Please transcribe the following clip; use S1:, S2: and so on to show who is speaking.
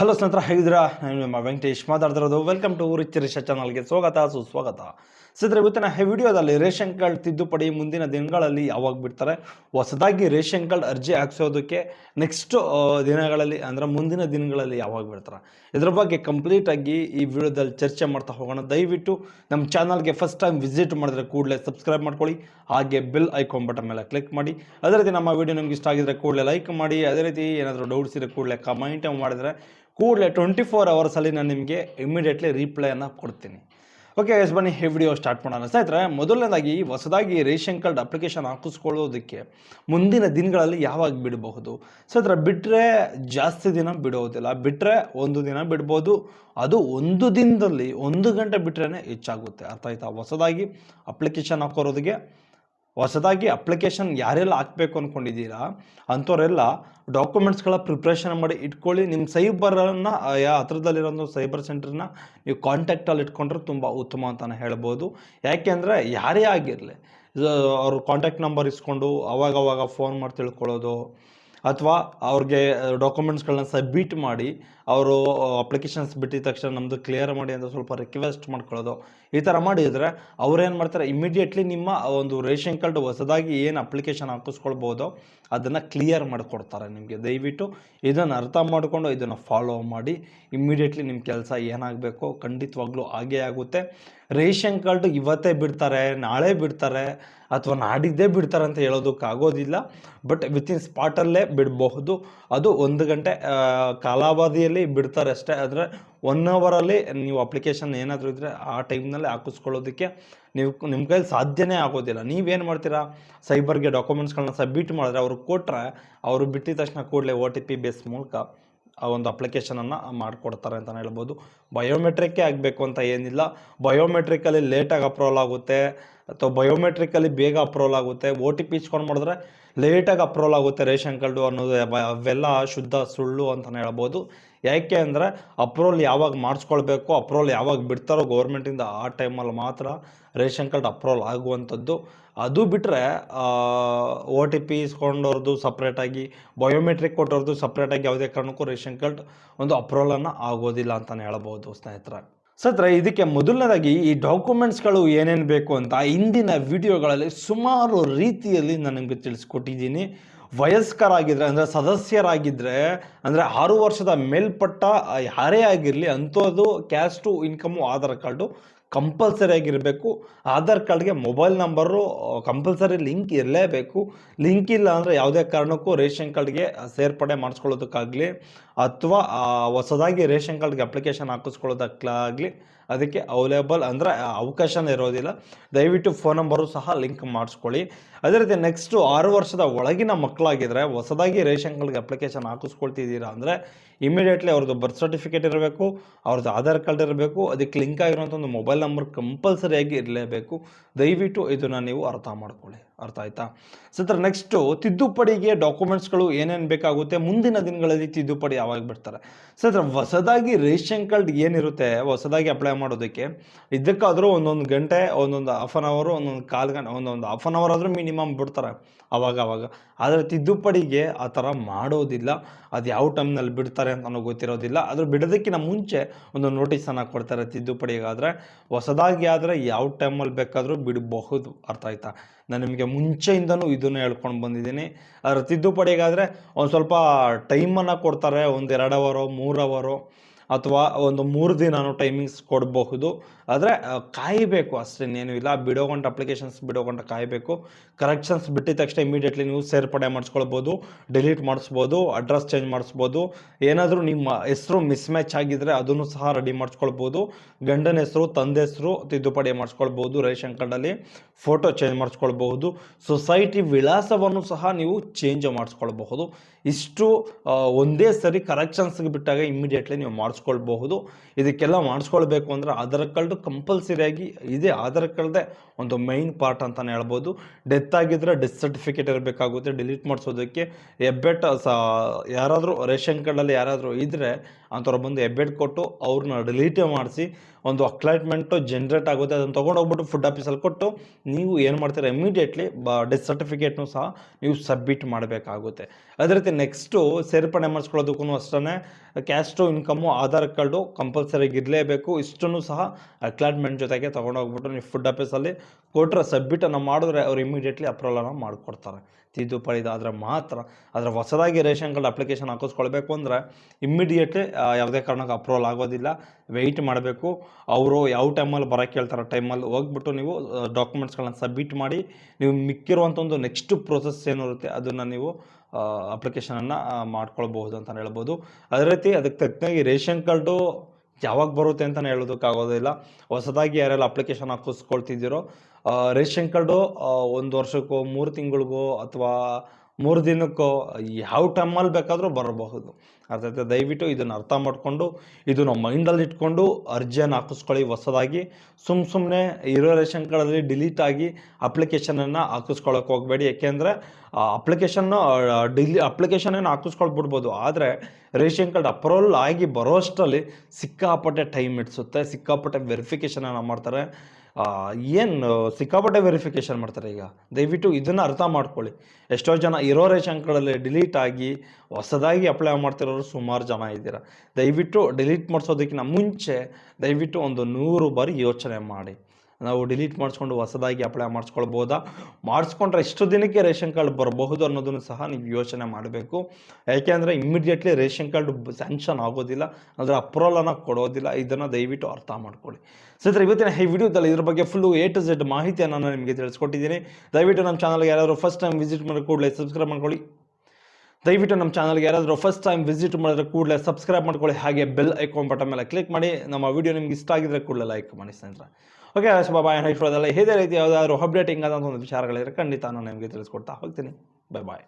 S1: Hello ಸ್ನೇಹಿತರ, ಹೇಗಿದ್ದೀರಾ? ನಾನು ನಿಮ್ಮ ವೆಂಕಟೇಶ್ ಮಾತಾಡ್ತಿರೋದು. ವೆಲ್ಕಮ್ ಟು ರಿಚ್ ಚಾನಲ್ಗೆ ಸ್ವಾಗತ, ಸುಸ್ವಾಗತ. ಸ್ನೇಹಿತರೆ, ಇವತ್ತಿನ ವಿಡಿಯೋದಲ್ಲಿ ರೇಷನ್ ಕಾರ್ಡ್ ತಿದ್ದುಪಡಿ ಮುಂದಿನ ದಿನಗಳಲ್ಲಿ ಯಾವಾಗ ಬಿಡ್ತಾರೆ? ಹೊಸದಾಗಿ ರೇಷನ್ ಕಾರ್ಡ್ ಅರ್ಜಿ ಹಾಕ್ಸೋದಕ್ಕೆ ನೆಕ್ಸ್ಟ್ ದಿನಗಳಲ್ಲಿ, ಅಂದರೆ ಮುಂದಿನ ದಿನಗಳಲ್ಲಿ ಯಾವಾಗ ಬಿಡ್ತಾರೆ? ಇದ್ರ ಬಗ್ಗೆ ಕಂಪ್ಲೀಟಾಗಿ ಈ ವಿಡಿಯೋದಲ್ಲಿ ಚರ್ಚೆ ಮಾಡ್ತಾ ಹೋಗೋಣ. ದಯವಿಟ್ಟು ನಮ್ಮ ಚಾನಲ್ಗೆ ಫಸ್ಟ್ ಟೈಮ್ ವಿಸಿಟ್ ಮಾಡಿದ್ರೆ ಕೂಡಲೇ ಸಬ್ಸ್ಕ್ರೈಬ್ ಮಾಡ್ಕೊಳ್ಳಿ. ಹಾಗೆ ಬೆಲ್ ಐಕಾನ್ ಬಟನ್ ಮೇಲೆ ಕ್ಲಿಕ್ ಮಾಡಿ. ಅದೇ ರೀತಿ ನಮ್ಮ ವಿಡಿಯೋ ನಿಮ್ಗೆ ಇಷ್ಟ ಆಗಿದ್ರೆ ಕೂಡಲೇ ಲೈಕ್ ಮಾಡಿ. ಅದೇ ರೀತಿ ಏನಾದರೂ ಡೌಟ್ಸ್ ಇದ್ರೆ ಕೂಡಲೇ ಕಮೆಂಟ್ ಮಾಡಿದ್ರೆ ಕೂಡಲೇ ಟ್ವೆಂಟಿ ಫೋರ್ ಅವರ್ಸಲ್ಲಿ ನಾನು ನಿಮಗೆ ಇಮಿಡಿಯೇಟ್ಲಿ ರಿಪ್ಲೈಯನ್ನು ಕೊಡ್ತೀನಿ. ಓಕೆ ಎಸ್ ಬನ್ನಿ, ಈ ವಿಡಿಯೋ ಸ್ಟಾರ್ಟ್ ಮಾಡೋಣ. ಸ್ನೇಹಿತರೆ, ಮೊದಲನೇದಾಗಿ ಹೊಸದಾಗಿ ರೇಷನ್ ಕಾರ್ಡ್ ಅಪ್ಲಿಕೇಶನ್ ಹಾಕಿಸ್ಕೊಳ್ಳೋದಕ್ಕೆ ಮುಂದಿನ ದಿನಗಳಲ್ಲಿ ಯಾವಾಗ ಬಿಡಬಹುದು? ಸ್ನೇಹಿತರೆ ಬಿಟ್ಟರೆ ಜಾಸ್ತಿ ದಿನ ಬಿಡೋದಿಲ್ಲ. ಬಿಟ್ಟರೆ ಒಂದು ದಿನ ಬಿಡ್ಬೋದು. ಅದು ಒಂದು ದಿನದಲ್ಲಿ ಒಂದು ಗಂಟೆ ಬಿಟ್ಟರೆ ಹೆಚ್ಚಾಗುತ್ತೆ. ಅರ್ಥ ಆಯ್ತಾ? ಹೊಸದಾಗಿ ಅಪ್ಲಿಕೇಶನ್ ಹಾಕೋರೋದಕ್ಕೆ ಹೊಸದಾಗಿ ಅಪ್ಲಿಕೇಶನ್ ಯಾರೆಲ್ಲ ಹಾಕಬೇಕು ಅಂದ್ಕೊಂಡಿದ್ದೀರಾ ಅಂಥವರೆಲ್ಲ ಡಾಕ್ಯುಮೆಂಟ್ಸ್ಗಳ ಪ್ರಿಪ್ರೇಷನ್ ಮಾಡಿ ಇಟ್ಕೊಳ್ಳಿ. ನಿಮ್ಮ ಸೈಬರನ್ನು ಹತ್ರದಲ್ಲಿರೋ ಸೈಬರ್ ಸೆಂಟ್ರನ್ನ ನೀವು ಕಾಂಟ್ಯಾಕ್ಟಲ್ಲಿ ಇಟ್ಕೊಂಡ್ರೆ ತುಂಬ ಉತ್ತಮ ಅಂತಲೇ ಹೇಳ್ಬೋದು. ಯಾಕೆಂದರೆ ಯಾರೇ ಆಗಿರಲಿ ಅವ್ರ ಕಾಂಟ್ಯಾಕ್ಟ್ ನಂಬರ್ ಇಸ್ಕೊಂಡು ಅವಾಗವಾಗ ಅವಾಗ ಫೋನ್ ಮಾಡಿ ತಿಳ್ಕೊಳ್ಳೋದು ಅಥವಾ ಅವ್ರಿಗೆ ಡಾಕ್ಯುಮೆಂಟ್ಸ್ಗಳನ್ನ ಸಬ್ಮಿಟ್ ಮಾಡಿ, ಅವರು ಅಪ್ಲಿಕೇಶನ್ಸ್ ಬಿಟ್ಟಿದ ತಕ್ಷಣ ನಮ್ಮದು ಕ್ಲಿಯರ್ ಮಾಡಿ ಅಂತ ಸ್ವಲ್ಪ ರಿಕ್ವೆಸ್ಟ್ ಮಾಡ್ಕೊಳ್ಳೋದು. ಈ ಥರ ಮಾಡಿದರೆ ಅವ್ರೇನು ಮಾಡ್ತಾರೆ ಇಮಿಡಿಯೇಟ್ಲಿ ನಿಮ್ಮ ಒಂದು ರೇಷನ್ ಕಾರ್ಡ್ ಹೊಸದಾಗಿ ಏನು ಅಪ್ಲಿಕೇಶನ್ ಹಾಕಿಸ್ಕೊಳ್ಬೋದು, ಅದನ್ನು ಕ್ಲಿಯರ್ ಮಾಡಿಕೊಡ್ತಾರೆ ನಿಮಗೆ. ದಯವಿಟ್ಟು ಇದನ್ನು ಅರ್ಥ ಮಾಡಿಕೊಂಡು ಇದನ್ನು ಫಾಲೋ ಮಾಡಿ ಇಮ್ಮಿಡಿಯೇಟ್ಲಿ ನಿಮ್ಮ ಕೆಲಸ ಏನಾಗಬೇಕು ಖಂಡಿತವಾಗ್ಲೂ ಹಾಗೇ ಆಗುತ್ತೆ. ರೇಷನ್ ಕಾರ್ಡ್ ಇವತ್ತೇ ಬಿಡ್ತಾರೆ, ನಾಳೆ ಬಿಡ್ತಾರೆ ಅಥವಾ ನಾಡಿದ್ದೇ ಬಿಡ್ತಾರೆ ಅಂತ ಹೇಳೋದಕ್ಕಾಗೋದಿಲ್ಲ. ಬಟ್ ವಿತಿನ್ ಸ್ಪಾಟಲ್ಲೇ ಬಿಡಬಹುದು. ಅದು ಒಂದು ಗಂಟೆ ಕಾಲಾವಧಿಯಲ್ಲಿ ಬಿಡ್ತಾರೆ ಅಷ್ಟೇ. ಆದರೆ ಒನ್ ಅವರಲ್ಲಿ ನೀವು ಅಪ್ಲಿಕೇಶನ್ ಏನಾದರೂ ಇದ್ದರೆ ಆ ಟೈಮ್ನಲ್ಲಿ ಹಾಕಿಸ್ಕೊಳ್ಳೋದಕ್ಕೆ ನೀವು ನಿಮ್ಮ ಕೈಲಿ ಸಾಧ್ಯನೇ ಆಗೋದಿಲ್ಲ. ನೀವೇನು ಮಾಡ್ತೀರಾ? ಸೈಬರ್ಗೆ ಡಾಕ್ಯುಮೆಂಟ್ಸ್ಗಳನ್ನ ಸಬ್ಮಿಟ್ ಮಾಡಿದ್ರೆ ಅವ್ರಿಗೆ ಕೊಟ್ಟರೆ ಅವರು ಬಿಟ್ಟಿದ ತಕ್ಷಣ ಕೂಡಲೇ ಒ ಟಿ ಪಿ ಬೇಸ್ ಮೂಲಕ ಆ ಒಂದು ಅಪ್ಲಿಕೇಶನನ್ನು ಮಾಡಿಕೊಡ್ತಾರೆ ಅಂತಲೇ ಹೇಳ್ಬೋದು. ಬಯೋಮೆಟ್ರಿಕ್ಕೇ ಆಗಬೇಕು ಅಂತ ಏನಿಲ್ಲ. ಬಯೋಮೆಟ್ರಿಕಲ್ಲಿ ಲೇಟಾಗಿ ಅಪ್ರೂವಲ್ ಆಗುತ್ತೆ. ಅಥವಾ ಬಯೋಮೆಟ್ರಿಕಲ್ಲಿ ಬೇಗ ಅಪ್ರೂವಲ್ ಆಗುತ್ತೆ ಓ ಟಿ ಪಿ ಇಸ್ಕೊಂಡು ಮಾಡಿದ್ರೆ ಲೇಟಾಗಿ ಅಪ್ರೂವಲ್ ಆಗುತ್ತೆ ರೇಷನ್ ಕಾರ್ಡು ಅನ್ನೋದು ಅವ- ಅವೆಲ್ಲ ಶುದ್ಧ ಸುಳ್ಳು ಅಂತಲೇ ಹೇಳ್ಬೋದು. ಯಾಕೆ ಅಂದರೆ ಅಪ್ರೂವಲ್ ಯಾವಾಗ ಮಾಡಿಸ್ಕೊಳ್ಬೇಕು ಅಪ್ರೂವಲ್ ಯಾವಾಗ ಬಿಡ್ತಾರೋ ಗೌರ್ಮೆಂಟಿಂದ ಆ ಟೈಮಲ್ಲಿ ಮಾತ್ರ ರೇಷನ್ ಕಾರ್ಡ್ ಅಪ್ರೂವಲ್ ಆಗುವಂಥದ್ದು. ಅದು ಬಿಟ್ಟರೆ ಓ ಟಿ ಪಿ ಇಸ್ಕೊಂಡವ್ರದ್ದು ಸಪ್ರೇಟಾಗಿ ಬಯೋಮೆಟ್ರಿಕ್ ಕೊಟ್ಟವ್ರದ್ದು ಸಪ್ರೇಟಾಗಿ ಯಾವುದೇ ಕಾರಣಕ್ಕೂ ರೇಷನ್ ಕಾರ್ಡ್ ಒಂದು ಅಪ್ರೂವಲನ್ನು ಆಗೋದಿಲ್ಲ ಅಂತಲೇ ಹೇಳ್ಬೋದು ಸ್ನೇಹಿತರೆ. ಸತ್ರ ಇದಕ್ಕೆ ಮೊದಲನೇದಾಗಿ ಈ ಡಾಕ್ಯುಮೆಂಟ್ಸ್ಗಳು ಏನೇನು ಬೇಕು ಅಂತ ಇಂದಿನ ವಿಡಿಯೋಗಳಲ್ಲಿ ಸುಮಾರು ರೀತಿಯಲ್ಲಿ ನಾನು ನಿಮಗೆ ತಿಳಿಸ್ಕೊಟ್ಟಿದ್ದೀನಿ. ವಯಸ್ಕರಾಗಿದ್ದರೆ ಅಂದರೆ ಸದಸ್ಯರಾಗಿದ್ದರೆ ಅಂದರೆ ಆರು ವರ್ಷದ ಮೇಲ್ಪಟ್ಟ ಯಾರೇ ಆಗಿರಲಿ ಅಂಥದ್ದು caste income Aadhaar card compulsory ಆಗಿರಬೇಕು. ಆಧಾರ್ ಕಾರ್ಡ್ಗೆ ಮೊಬೈಲ್ ನಂಬರು ಕಂಪಲ್ಸರಿ ಲಿಂಕ್ ಇರಲೇಬೇಕು. ಲಿಂಕ್ ಇಲ್ಲ ಅಂದರೆ ಯಾವುದೇ ಕಾರಣಕ್ಕೂ ರೇಷನ್ ಕಾರ್ಡ್ಗೆ ಸೇರ್ಪಡೆ ಮಾಡಿಸ್ಕೊಳ್ಳೋದಕ್ಕಾಗಲಿ ಅಥವಾ ಹೊಸದಾಗಿ ರೇಷನ್ ಕಾರ್ಡ್ಗೆ ಅಪ್ಲಿಕೇಶನ್ ಹಾಕಿಸ್ಕೊಳ್ಳೋದಕ್ಕಾಗಲಿ ಅದಕ್ಕೆ ಅವೈಲೇಬಲ್ ಅಂದರೆ ಅವಕಾಶನೇ ಇರೋದಿಲ್ಲ. ದಯವಿಟ್ಟು ಫೋನ್ ನಂಬರು ಸಹ ಲಿಂಕ್ ಮಾಡಿಸ್ಕೊಳ್ಳಿ. ಅದೇ ರೀತಿ ನೆಕ್ಸ್ಟು ಆರು ವರ್ಷದ ಒಳಗಿನ ಮಕ್ಕಳಾಗಿದ್ದರೆ ಹೊಸದಾಗಿ ರೇಷನ್ ಕಾರ್ಡ್ಗೆ ಅಪ್ಲಿಕೇಶನ್ ಹಾಕಿಸ್ಕೊಳ್ತಿದ್ದೀರಾ ಅಂದರೆ ಇಮಿಡಿಯೇಟ್ಲಿ ಅವ್ರದ್ದು ಬರ್ತ್ ಸರ್ಟಿಫಿಕೇಟ್ ಇರಬೇಕು, ಅವ್ರದ್ದು ಆಧಾರ್ ಕಾರ್ಡ್ ಇರಬೇಕು, ಅದಕ್ಕೆ ಲಿಂಕ್ ಆಗಿರುವಂಥ ಒಂದು ಮೊಬೈಲ್ ನಂಬರ್ ಕಂಪಲ್ಸರಿಯಾಗಿ ಇರಲೇಬೇಕು. ದಯವಿಟ್ಟು ಇದನ್ನು ನೀವು ಅರ್ಥ ಮಾಡ್ಕೊಳ್ಳಿ. ಅರ್ಥ ಆಯ್ತಾ? ಸತ್ರ ನೆಕ್ಸ್ಟು ತಿದ್ದುಪಡಿಗೆ ಡಾಕ್ಯುಮೆಂಟ್ಸ್ಗಳು ಏನೇನು ಬೇಕಾಗುತ್ತೆ? ಮುಂದಿನ ದಿನಗಳಲ್ಲಿ ತಿದ್ದುಪಡಿ ಯಾವಾಗ ಬಿಡ್ತಾರೆ? ಸತ್ರ, ಹೊಸದಾಗಿ ರೇಷನ್ ಕಾರ್ಡ್ ಏನಿರುತ್ತೆ? ಹೊಸದಾಗಿ ಅಪ್ಲೈ ಮಾಡೋದಕ್ಕೆ ಇದಕ್ಕಾದರೂ ಒಂದೊಂದು ಗಂಟೆ, ಒಂದೊಂದು ಹಾಫ್ ಆನ್ ಅವರು ಒಂದೊಂದು ಕಾಲು ಗಂಟೆ, ಒಂದೊಂದು ಹಾಫ್ ಆನ್ ಅವರ್ ಆದರೂ ಮಿನಿಮಮ್ ಬಿಡ್ತಾರೆ ಅವಾಗ ಅವಾಗ. ಆದರೆ ತಿದ್ದುಪಡಿಗೆ ಆ ಥರ ಮಾಡೋದಿಲ್ಲ. ಅದು ಯಾವ ಟೈಮ್ನಲ್ಲಿ ಬಿಡ್ತಾರೆ ಅಂತ ನನಗೆ ಗೊತ್ತಿರೋದಿಲ್ಲ. ಅದ್ರ ಬಿಡೋದಕ್ಕಿಂತ ಮುಂಚೆ ಒಂದು ನೋಟಿಸನ್ನು ಕೊಡ್ತಾರೆ ತಿದ್ದುಪಡಿಗಾದರೆ. ಹೊಸದಾಗಿ ಆದರೆ ಯಾವ ಟೈಮಲ್ಲಿ ಬೇಕಾದರೂ ಬಿಡಬಹುದು. ಅರ್ಥ ಆಯ್ತಾ? ನಾನು ನಿಮಗೆ ಮುಂಚೆಯಿಂದನೂ ಇದನ್ನು ಹೇಳ್ಕೊಂಡು ಬಂದಿದ್ದೀನಿ. ಅದರ ತಿದ್ದುಪಡಿಗಾದರೆ ಒಂದು ಸ್ವಲ್ಪ ಟೈಮನ್ನು ಕೊಡ್ತಾರೆ, ಒಂದು ಎರಡು ಅವರು ಮೂರು ಅವರೋ ಅಥವಾ ಒಂದು ಮೂರು ದಿನನೂ ಟೈಮಿಂಗ್ಸ್ ಕೊಡಬಹುದು. ಆದರೆ ಕಾಯಬೇಕು ಅಷ್ಟೇನೇನು ಇಲ್ಲ. ಬಿಡೋ ಅಪ್ಲಿಕೇಶನ್ಸ್ ಬಿಡೋ ಕಾಯಬೇಕು. ಕರೆಕ್ಷನ್ಸ್ ಬಿಟ್ಟಿದ ತಕ್ಷಣ ಇಮಿಡಿಯೇಟ್ಲಿ ನೀವು ಸೇರ್ಪಡೆ ಮಾಡಿಸ್ಕೊಳ್ಬೋದು ಡಿಲೀಟ್ ಮಾಡಿಸ್ಬೋದು ಅಡ್ರೆಸ್ ಚೇಂಜ್ ಮಾಡಿಸ್ಬೋದು. ಏನಾದರೂ ನಿಮ್ಮ ಹೆಸರು ಮಿಸ್ಮ್ಯಾಚ್ ಆಗಿದ್ದರೆ ಅದನ್ನು ಸಹ ರೆಡಿ ಮಾಡಿಸ್ಕೊಳ್ಬೋದು. ಗಂಡನ ಹೆಸರು, ತಂದೆ ಹೆಸರು ತಿದ್ದುಪಡಿ ಮಾಡಿಸ್ಕೊಳ್ಬೋದು ರೇಷನ್ ಕಾರ್ಡಲ್ಲಿ ಫೋಟೋ ಚೇಂಜ್ ಮಾಡಿಸ್ಕೊಳ್ಬಹುದು. ಸೊಸೈಟಿ ವಿಳಾಸವನ್ನು ಸಹ ನೀವು ಚೇಂಜ್ ಮಾಡಿಸ್ಕೊಳ್ಬಹುದು. ಇಷ್ಟು ಒಂದೇ ಸರಿ ಕರೆಕ್ಷನ್ಸ್ಗೆ ಬಿಟ್ಟಾಗ ಇಮಿಡಿಯೇಟ್ಲಿ ನೀವು ಮಾಡಿಸ್ಕೊಳ್ಬಹುದು. ಇದಕ್ಕೆಲ್ಲ ಮಾಡಿಸ್ಕೊಳ್ಬೇಕು ಅಂದರೆ ಆಧಾರ್ ಕಾರ್ಡು ಕಂಪಲ್ಸರಿಯಾಗಿ ಇದೇ. ಆಧಾರ್ ಕಾರ್ಡ್ದೇ ಒಂದು ಮೈನ್ ಪಾರ್ಟ್ ಅಂತಲೇ ಹೇಳ್ಬೋದು. ಡೆತ್ ಆಗಿದ್ರೆ ಡೆತ್ ಸರ್ಟಿಫಿಕೇಟ್ ಇರಬೇಕಾಗುತ್ತೆ. ಡಿಲೀಟ್ ಮಾಡಿಸೋದಕ್ಕೆ. ಎಬ್ಬೆಟ್ ಸ, ಯಾರಾದರೂ ರೇಷನ್ ಕಾರ್ಡಲ್ಲಿ ಯಾರಾದರೂ ಇದ್ದರೆ ಅಂಥವ್ರು ಬಂದು ಎಬ್ಬೆಟ್ ಕೊಟ್ಟು ಅವ್ರನ್ನ ಡಿಲೀಟ್ ಮಾಡಿಸಿ ಒಂದು ಅಕ್ಲೈಟ್ಮೆಂಟು ಜನ್ರೇಟ್ ಆಗುತ್ತೆ, ಅದನ್ನು ತೊಗೊಂಡೋಗ್ಬಿಟ್ಟು ಫುಡ್ ಆಫೀಸಲ್ಲಿ ಕೊಟ್ಟು ನೀವು ಏನು ಮಾಡ್ತೀರ ಇಮಿಡಿಯೇಟ್ಲಿ ಬ ಡೆತ್ ಸರ್ಟಿಫಿಕೇಟ್ನು ಸಹ ನೀವು ಸಬ್ಮಿಟ್ ಮಾಡಬೇಕಾಗುತ್ತೆ. ಅದೇ ರೀತಿ ನೆಕ್ಸ್ಟು ಸೇರ್ಪಡೆ ಮಾಡಿಸ್ಕೊಳ್ಳೋದಕ್ಕೂ ಅಷ್ಟೇ ಕ್ಯಾಸ್ಟು ಇನ್ಕಮ್ಮು ಆಧಾರ್ ಕಾರ್ಡು ಕಂಪಲ್ಸರಿಯಾಗಿ ಇರಲೇಬೇಕು ಇಷ್ಟನ್ನು ಸಹ ಅಕ್ಲೈಟ್ಮೆಂಟ್ ಜೊತೆಗೆ ತೊಗೊಂಡೋಗ್ಬಿಟ್ಟು ನೀವು ಫುಡ್ ಆಫೀಸಲ್ಲಿ ಕೊಟ್ಟರೆ ಸಬ್ಮಿಟನ್ನು ಮಾಡಿದ್ರೆ ಅವ್ರು ಇಮಿಡಿಯೇಟ್ಲಿ ಅಪ್ರೂವಲನ್ನು ಮಾಡಿಕೊಡ್ತಾರೆ. ಆದ್ರೆ ಮಾತ್ರ ಅದರ ಹೊಸದಾಗಿ ರೇಷನ್ ಕಾರ್ಡ್ ಅಪ್ಲಿಕೇಶನ್ ಹಾಕಿಸ್ಕೊಳ್ಬೇಕು ಅಂದರೆ ಇಮ್ಮಿಡಿಯೇಟ್ಲಿ ಯಾವುದೇ ಕಾರಣಕ್ಕೆ ಅಪ್ರೂವಲ್ ಆಗೋದಿಲ್ಲ. ವೆಯ್ಟ್ ಮಾಡಬೇಕು. ಅವರು ಯಾವ ಟೈಮಲ್ಲಿ ಬರೋಕ್ಕೆ ಹೇಳ್ತಾರೆ ಟೈಮಲ್ಲಿ ಹೋಗ್ಬಿಟ್ಟು ನೀವು ಡಾಕ್ಯುಮೆಂಟ್ಸ್ಗಳನ್ನ ಸಬ್ಮಿಟ್ ಮಾಡಿ, ನೀವು ಮಿಕ್ಕಿರುವಂಥ ಒಂದು ನೆಕ್ಸ್ಟ್ ಪ್ರೊಸೆಸ್ ಏನಿರುತ್ತೆ ಅದನ್ನು ನೀವು ಅಪ್ಲಿಕೇಶನನ್ನು ಮಾಡ್ಕೊಳ್ಬಹುದು ಅಂತ ಹೇಳ್ಬೋದು. ಅದೇ ರೀತಿ ಅದಕ್ಕೆ ತಕ್ಕನಾಗಿ ರೇಷನ್ ಕಾರ್ಡು ಯಾವಾಗ ಬರುತ್ತೆ ಅಂತಲೇ ಹೇಳೋದಕ್ಕಾಗೋದಿಲ್ಲ. ಹೊಸದಾಗಿ ಯಾರೆಲ್ಲ ಅಪ್ಲಿಕೇಶನ್ ಹಾಕಿಸ್ಕೊಳ್ತಿದ್ದೀರೋ ರೇಷನ್ ಕಾರ್ಡು ಒಂದು ವರ್ಷಕ್ಕೋ, ಮೂರು ತಿಂಗಳಿಗೋ, ಅಥವಾ ಮೂರು ದಿನಕ್ಕೋ, ಯಾವ ಟೈಮಲ್ಲಿ ಬೇಕಾದರೂ ಬರಬಹುದು. ಅರ್ಥ ಆಯ್ತಾ? ದಯವಿಟ್ಟು ಇದನ್ನು ಅರ್ಥ ಮಾಡಿಕೊಂಡು, ಇದನ್ನು ಮೈಂಡಲ್ಲಿ ಇಟ್ಕೊಂಡು ಅರ್ಜಿಯನ್ನು ಹಾಕಿಸ್ಕೊಳ್ಳಿ, ಹೊಸದಾಗಿ. ಸುಮ್ಮ ಸುಮ್ಮನೆ ಇರೋ ರೇಷನ್ ಕಾರ್ಡಲ್ಲಿ ಡಿಲೀಟ್ ಆಗಿ ಅಪ್ಲಿಕೇಶನನ್ನು ಹಾಕಿಸ್ಕೊಳ್ಳೋಕೆ ಹೋಗಬೇಡಿ. ಯಾಕೆಂದರೆ ಅಪ್ಲಿಕೇಶನ್ನು ಡಿಲಿ, ಅಪ್ಲಿಕೇಶನನ್ನು ಹಾಕಿಸ್ಕೊಳ್ಬಿಡ್ಬೋದು ಆದರೆ ರೇಷನ್ ಕಾರ್ಡ್ ಅಪ್ರೂವಲ್ ಆಗಿ ಬರೋಷ್ಟರಲ್ಲಿ ಸಿಕ್ಕಾಪಟ್ಟೆ ಟೈಮ್ ಇಡಿಸುತ್ತೆ ಸಿಕ್ಕಾಪಟ್ಟೆ ವೆರಿಫಿಕೇಷನನ್ನು ಮಾಡ್ತಾರೆ. ಏನು ಸಿಕ್ಕಾಪಟ್ಟೆ ವೆರಿಫಿಕೇಷನ್ ಮಾಡ್ತಾರೆ ಈಗ? ದಯವಿಟ್ಟು ಇದನ್ನು ಅರ್ಥ ಮಾಡ್ಕೊಳ್ಳಿ. ಎಷ್ಟೋ ಜನ ಇರೋ ರೇಷನ್ ಕಾರ್ಡಲ್ಲಿ ಡಿಲೀಟ್ ಆಗಿ ಹೊಸದಾಗಿ ಅಪ್ಲೈ ಮಾಡ್ತಿರೋರು ಸುಮಾರು ಜನ ಇದ್ದೀರಾ. ದಯವಿಟ್ಟು ಡಿಲೀಟ್ ಮಾಡಿಸೋದಕ್ಕಿಂತ ಮುಂಚೆ ದಯವಿಟ್ಟು ಒಂದು ನೂರು ಬಾರಿ ಯೋಚನೆ ಮಾಡಿ. ನಾವು ಡಿಲೀಟ್ ಮಾಡಿಸ್ಕೊಂಡು ಹೊಸದಾಗಿ ಅಪ್ಲೈ ಮಾಡಿಸ್ಕೊಳ್ಬೋದಾ? ಮಾಡಿಸ್ಕೊಂಡ್ರೆ ಎಷ್ಟು ದಿನಕ್ಕೆ ರೇಷನ್ ಕಾರ್ಡ್ ಬರಬಹುದು ಅನ್ನೋದನ್ನು ಸಹ ನೀವು ಯೋಚನೆ ಮಾಡಬೇಕು. ಯಾಕೆಂದರೆ ಇಮ್ಮಿಡಿಯೇಟ್ಲಿ ರೇಷನ್ ಕಾರ್ಡ್ ಸ್ಯಾಂಕ್ಷನ್ ಆಗೋದಿಲ್ಲ, ಅಂದರೆ ಅಪ್ರೂವಲನ್ನು ಕೊಡೋದಿಲ್ಲ. ಇದನ್ನು ದಯವಿಟ್ಟು ಅರ್ಥ ಮಾಡ್ಕೊಳ್ಳಿ. ಸ್ನೇಹಿತರೆ, ಇವತ್ತಿನ ಈ ವಿಡಿಯೋದಲ್ಲಿ ಇದ್ರ ಬಗ್ಗೆ ಫುಲ್ಲು ಎ ಟು ಝೆಡ್ ಮಾಹಿತಿಯನ್ನು ನಾನು ನಿಮಗೆ ತಿಳಿಸ್ಕೊಟ್ಟಿದ್ದೀನಿ. ದಯವಿಟ್ಟು ನಮ್ಮ ಚಾನಲ್ಗೆ ಯಾರಾದರೂ ಫಸ್ಟ್ ಟೈಮ್ ವಿಸಿಟ್ ಮಾಡಿ ಕೂಡಲೇ ಸಬ್ಸ್ಕ್ರೈಬ್ ಮಾಡ್ಕೊಳ್ಳಿ. ದಯವಿಟ್ಟು ನಮ್ಮ ಚಾನಲ್ಗೆ ಯಾರಾದರೂ ಫಸ್ಟ್ ಟೈಮ್ ವಿಸಿಟ್ ಮಾಡಿದ್ರೆ ಕೂಡಲೇ ಸಬ್ಸ್ಕ್ರೈಬ್ ಮಾಡ್ಕೊಳ್ಳಿ. ಹಾಗೆ ಬೆಲ್ ಐಕಾನ್ ಬಟನ್ ಮೇಲೆ ಕ್ಲಿಕ್ ಮಾಡಿ. ನಮ್ಮ ವಿಡಿಯೋ ನಿಮ್ಗೆ ಇಷ್ಟ ಆಗಿದ್ರೆ ಕೂಡಲೇ ಲೈಕ್ ಮಾಡಿ ಸ್ನೇಹಿತರೆ. ಓಕೆ ಬಾಯ್ ನೆಕ್ಸ್ಟ್ ಇದೇ ರೀತಿ ಯಾವುದಾದ್ರು ಅಪ್ಡೇಟಿಂಗ್ ಆದಂಥ ಒಂದು ವಿಚಾರಗಳಿದ್ರೆ ಖಂಡಿತ ನಾನು ನಿಮಗೆ ತಿಳಿಸ್ಕೊಡ್ತಾ ಹೋಗ್ತೀನಿ. Bye bye